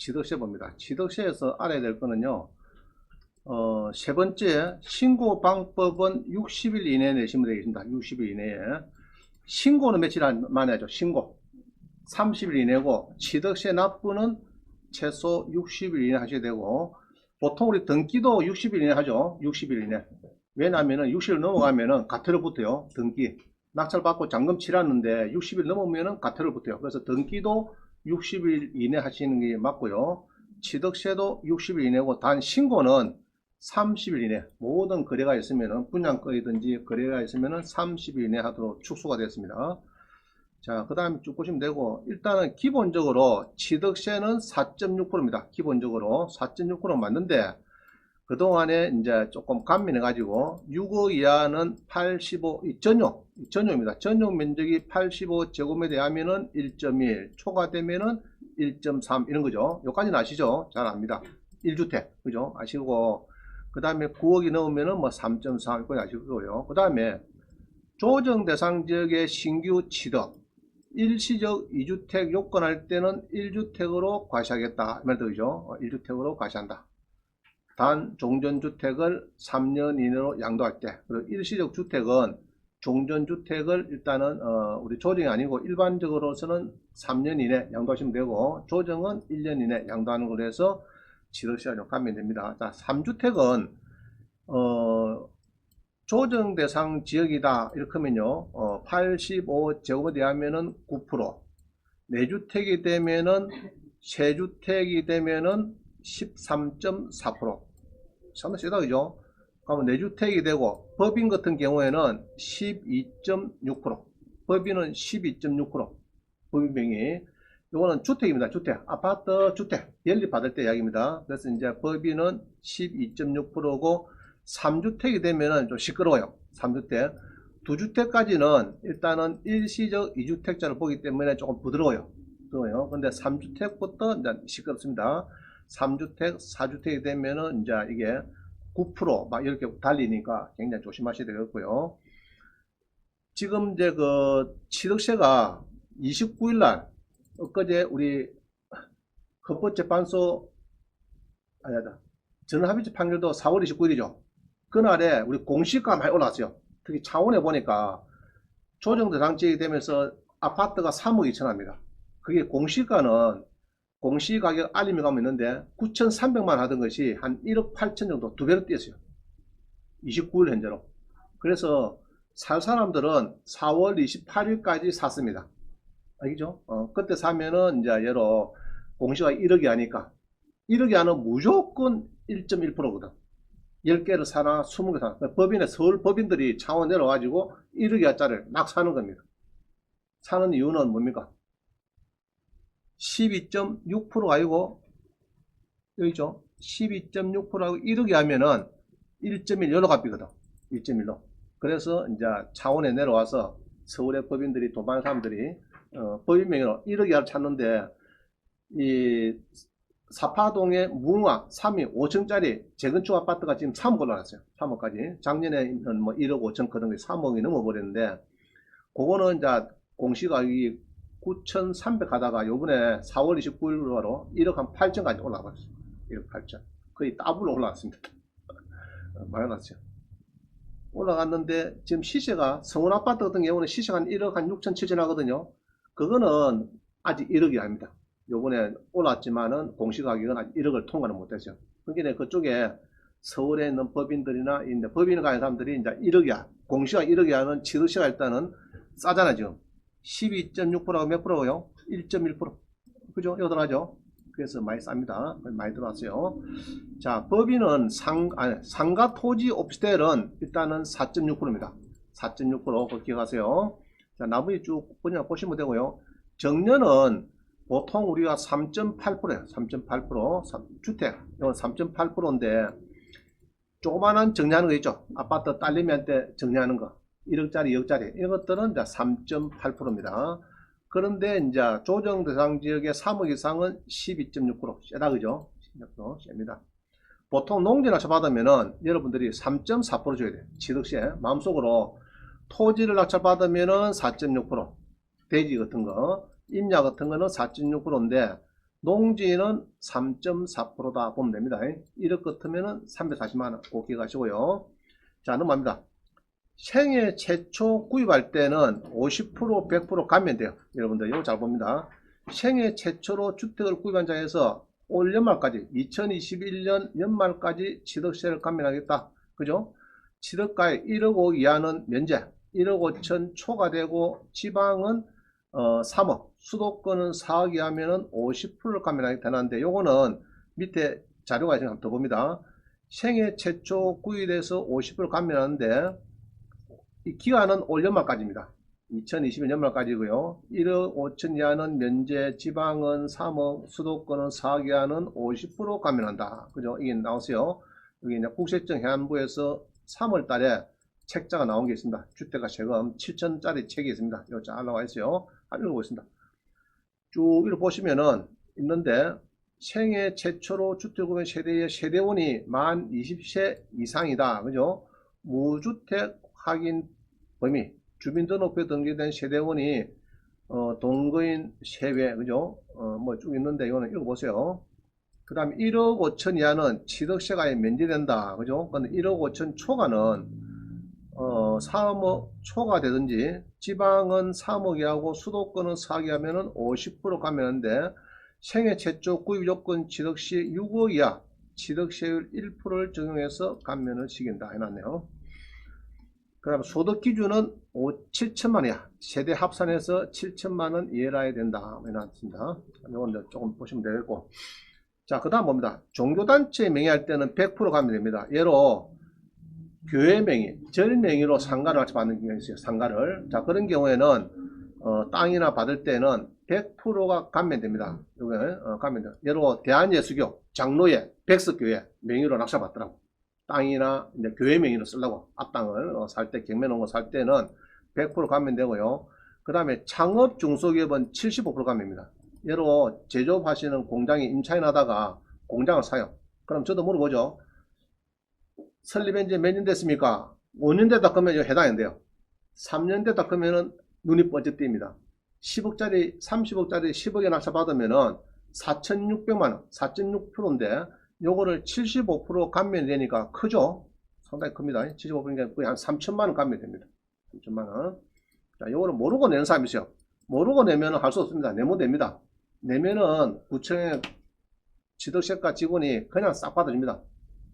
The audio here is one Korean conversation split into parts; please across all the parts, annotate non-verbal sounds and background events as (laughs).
취득세 봅니다. 취득세에서 알아야 될 거는요. 어, 세 번째, 신고 방법은 60일 이내에 내시면 되겠습니다. 60일 이내에. 신고는 며칠 안- 만에 하죠. 신고. 30일 이내고, 취득세 납부는 최소 60일 이내 하셔야 되고, 보통 우리 등기도 60일 이내 하죠. 60일 이내. 왜냐하면은 60일 넘어가면은 가태료 붙어요. 등기. 낙찰 받고 잔금 치렀는데 60일 넘으면은 가태료 붙어요. 그래서 등기도 60일 이내 하시는 게 맞고요. 취득세도 60일 이내고 단 신고는 30일 이내 모든 거래가 있으면은 분양거래든지 거래가 있으면은 30일 이내 하도록 축소가 됐습니다. 자, 그 다음에 쭉 보시면 되고 일단은 기본적으로 취득세는 4.6%입니다. 기본적으로 4.6% 맞는데 그동안에 이제 조금 감면해 가지고 6억 이하는 85, 이 전용, 이 전용입니다. 전용 면적이 85제곱미터에 하면은 1.1, 초과되면은 1.3 이런 거죠. 요까지는 아시죠? 잘 압니다. 1주택, 그죠? 아시고 그 다음에 9억이 넘으면은 뭐 3.3 이거 아시고요. 그 다음에 조정 대상 지역의 신규 취득, 일시적 2주택 요건할 때는 1주택으로 과시하겠다. 이 말도 그죠? 1주택으로 과시한다. 단 종전주택을 3년 이내로 양도할 때 그리고 일시적 주택은 종전주택을 일단은 어, 우리 조정이 아니고 일반적으로서는 3년 이내 양도하시면 되고 조정은 1년 이내 양도하는 걸로 해서 취득세가 좀 감면됩니다. 자, 3주택은 어, 조정 대상 지역이다. 이렇게 하면요 어, 85제곱에 대하면은 9% 내주택이 되면은 세주택이 되면은 13.4% 상당히 세다 그죠? 그러면 내주택이 되고 법인 같은 경우에는 12.6% 법인은 12.6% 법인명이. 이거는 주택입니다 주택. 아파트 주택 연립 받을 때 이야기입니다. 그래서 이제 법인은 12.6%고 3주택이 되면은 좀 시끄러워요 3주택. 2주택까지는 일단은 일시적 2주택자를 보기 때문에 조금 부드러워요. 부드러워요. 근데 3주택부터 이제 시끄럽습니다 3주택, 4주택이 되면은 이제 이게 9%막 이렇게 달리니까 굉장히 조심하셔야 되겠고요. 지금 이제 그 취득세가 29일 날 엊그제 우리 헌법재판소 아니다 전원합의체 판결도 4월 29일이죠. 그날에 우리 공시가 많이 올랐어요. 특히 차원에 보니까 조정 대상 지역이 되면서 아파트가 3억 2천합니다. 그게 공시가는 공시가격 알림이 가면 있는데 9,300만 하던 것이 한 1억 8천 정도 두 배로 뛰었어요. 29일 현재로. 그래서 살 사람들은 4월 28일까지 샀습니다. 알겠죠? 어, 그때 사면은 이제 예로 공시가 1억이 하니까 1억이 하는 무조건 1.1%거든. 10개를 사나 20개 사나. 법인에 서울 법인들이 창원 내려와가지고 1억이 하짜리를 막 사는 겁니다. 사는 이유는 뭡니까? 12.6%가 아니고 여기죠. 12.6%하고 1억이 하면은 1.1 여러 값이거든. 1.1로. 그래서 이제 차원에 내려와서 서울의 법인들이 돈 많은 사람들이 어, 법인명의로 1억이 를 찾는데 이 사파동의 무궁화 3위 5층짜리 재건축 아파트가 지금 3억 올라갔어요. 3억까지. 작년에는 뭐 1억 5천 그런 게 3억이 넘어버렸는데 그거는 이제 공시가격이 9,300 하다가 요번에 4월 29일로 1억 한 8천까지 올라갔어요. 1억 8천. 거의 더블로 올라갔습니다. 어, (laughs) 많이 올랐어요. 올라갔는데 지금 시세가 성원 아파트 같은 경우는 시세가 한 1억 한 6천 7천 하거든요. 그거는 아직 1억이 아닙니다. 요번에 올랐지만은 공시가격은 아직 1억을 통과는 못했어요. 그러니까 그쪽에 서울에 있는 법인들이나 있는 법인을 가는 사람들이 이제 1억이야. 공시가 1억이 하는 취득세가 일단은 싸잖아 지금. 12.6%가 몇 프로요? 1.1%. 그죠? 여전하죠? 그래서 많이 쌉니다. 많이 들어왔어요. 자, 법인은 상, 아니, 상가 토지 오피스텔은 일단은 4.6%입니다. 4.6% 그거 기억하세요. 자, 나머지 쭉 그냥 보시면 되고요. 정년은 보통 우리가 3.8%예요. 3.8%. 주택. 이건 3.8%인데, 조그마한 정리하는 거 있죠? 아파트 딸내미한테 정리하는 거. 1억짜리, 2억짜리 이런 것들은 이제 3.8%입니다. 그런데 이제 조정 대상 지역의 3억 이상은 12.6% 세다 그죠? 16% 셉니다. 보통 농지 낙찰 받으면은 여러분들이 3.4% 줘야 돼요. 취득세 마음속으로 토지를 낙찰 받으면은 4.6% 돼지 같은 거 임야 같은 거는 4.6%인데 농지는 3.4%다 보면 됩니다. 1억 같으면은 340만원 꼭 기억하시고요. 자, 넘어갑니다. 생애 최초 구입할 때는 50% 100% 가면 돼요. 여러분들 이거 잘 봅니다. 생애 최초로 주택을 구입한 자에서 올 연말까지 2021년 연말까지 취득세를 감면하겠다. 그죠? 취득가액 1억 5 이하는 면제, 1억 5천 초과되고 지방은 어, 3억, 수도권은 4억 이하면은 50%를 감면하게 되는데 요거는 밑에 자료가 한번 더 봅니다. 생애 최초 구입에서 50% 감면하는데 이 기간은 올 연말까지입니다. 2020년 연말까지고요. 1억 5천 이하는 면제, 지방은 3억, 수도권은 4억 이하는 50% 감면한다. 그죠? 이게 나오세요. 여기 이제 국세청 해안부에서 3월 달에 책자가 나온 게 있습니다. 주택가 세금 7천짜리 책이 있습니다. 이거 잘 나와 있어요. 한번 읽어보겠습니다. 쭉 읽어보시면은 있는데 생애 최초로 주택구매 세대의 세대원이 만 20세 이상이다. 그죠? 무주택 확인 범위 주민등록부에 등기된 세대원이 어, 동거인 세배 그죠? 어, 뭐 쭉 있는데 이거는 읽어보세요. 그 다음에 1억 5천 이하는 취득세가 면제된다. 그죠? 근데 1억 5천 초과는 어, 3억 초과되든지 지방은 3억 이 하고 수도권은 4억 이 하면은 50% 감면인데 생애 최초 구입 조건 취득 시 6억 이하 취득세율 1%를 적용해서 감면을 시킨다 해놨네요. 그 다음 소득 기준은 5, 7천만 이하 세대 합산해서 7천만 원 이해라야 된다 해놨습니다. 이건 조금 보시면 되겠고 자 그 다음 봅니다. 종교단체 명의할 때는 100% 가면 됩니다. 예로 교회 명의, 절 명의로 상가를 같이 받는 경우가 있어요. 상가를. 자, 그런 경우에는, 어, 땅이나 받을 때는 100%가 감면됩니다. 요게, 어, 감면 예로 대한예수교, 장로회, 백석교회 명의로 낙찰받더라고. 땅이나 이제 교회 명의로 쓰려고 앞땅을 어, 살 때, 경매 놓은 거살 때는 100% 감면 되고요. 그 다음에 창업 중소기업은 75% 감면입니다. 예로 제조업 하시는 공장이 임차인 하다가 공장을 사요. 그럼 저도 물어보죠. 설립한 지 몇 년 됐습니까? 5년 됐다 그러면 해당이 안 돼요. 3년 됐다 그러면은 눈이 번쩍 띄입니다. 10억짜리, 30억짜리 10억에 낙찰 받으면은 4,600만원, 4.6%인데 요거를 75% 감면되니까 크죠? 상당히 큽니다. 75%니까 거의 한 3천만원 감면됩니다. 3천만원. 자, 요거는 모르고 내는 사람이 있어요. 모르고 내면은 할수 없습니다. 내면 됩니다. 내면은 구청의 지도세과 직원이 그냥 싹 받아줍니다.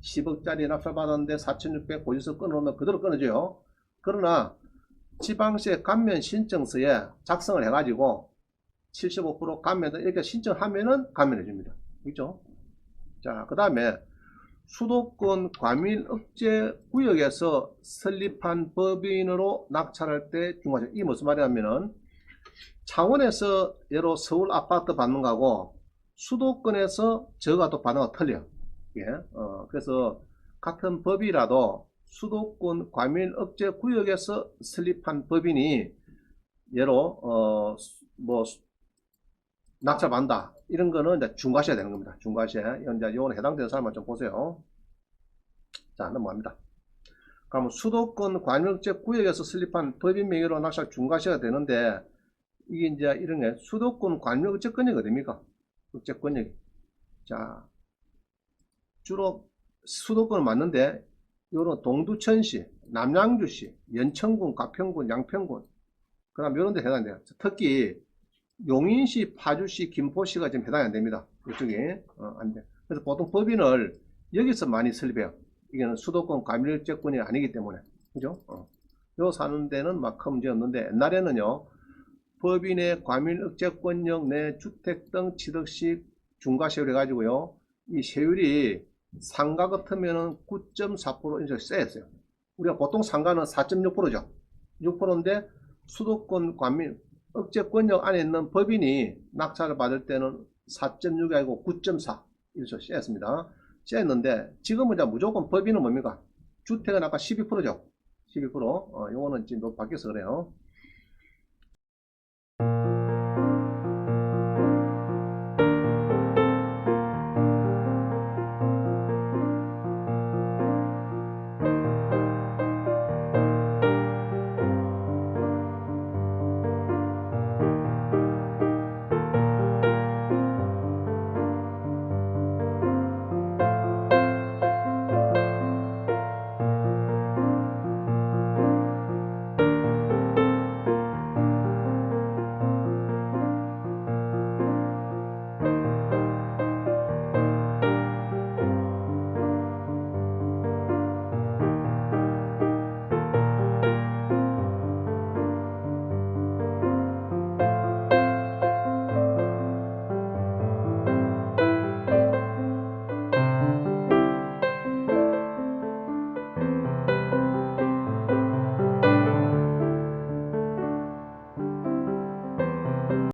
10억짜리 납찰 받았는데 4,600 고지서 끊어놓으면 그대로 끊어져요. 그러나 지방세 감면 신청서에 작성을 해가지고 75% 감면 이렇게 신청하면은 감면해 줍니다. 그죠? 자, 그 다음에 수도권 과밀 억제 구역에서 설립한 법인으로 낙찰할 때 중요하죠. 이 무슨 말이냐면은 창원에서 예로 서울 아파트 받는 거하고 수도권에서 저가 또 받는 거 틀려요. 예, 어, 그래서 같은 법이라도 수도권 과밀 억제 구역에서 설립한 법인이 예로 어, 뭐 낙찰받는다 이런 거는 이제 중과시가 되는 겁니다. 중과시. 이제 요건 해당되는 사람만 좀 보세요. 자 넘어갑니다. 그러면 수도권 과밀억제 구역에서 설립한 법인 명의로 낙찰 중과시가 되는데 이게 이제 이런 게 수도권 과밀억제권역이 어딥니까? 억제권역이. 자 주로 수도권은 맞는데 요런 동두천시, 남양주시, 연천군, 가평군, 양평군 그 다음 이런 데 해당이 돼요. 특히 용인시, 파주시, 김포시가 지금 해당이 안 됩니다. 이쪽에 어, 안 돼. 그래서 보통 법인을 여기서 많이 설립해요. 이게는 수도권 과밀제권이 아니기 때문에 그죠? 어. 요 사는 데는 막큰 문제 없는데 옛날에는요 법인의 과밀억제권역 내 주택 등 취득 시 중과세율 해가지고요 이 세율이 상가 같으면은 9.4% 이제 세였어요. 우리가 보통 상가는 4.6%죠. 6%인데 수도권 과밀 억제 권역 안에 있는 법인이 낙찰을 받을 때는 4.6이 아니고 9.4 이렇게 세였습니다. 세였는데 지금은 무조건 법인은 뭡니까? 주택은 아까 12%죠. 12% 어, 요거는 지금 바뀌어서 그래요.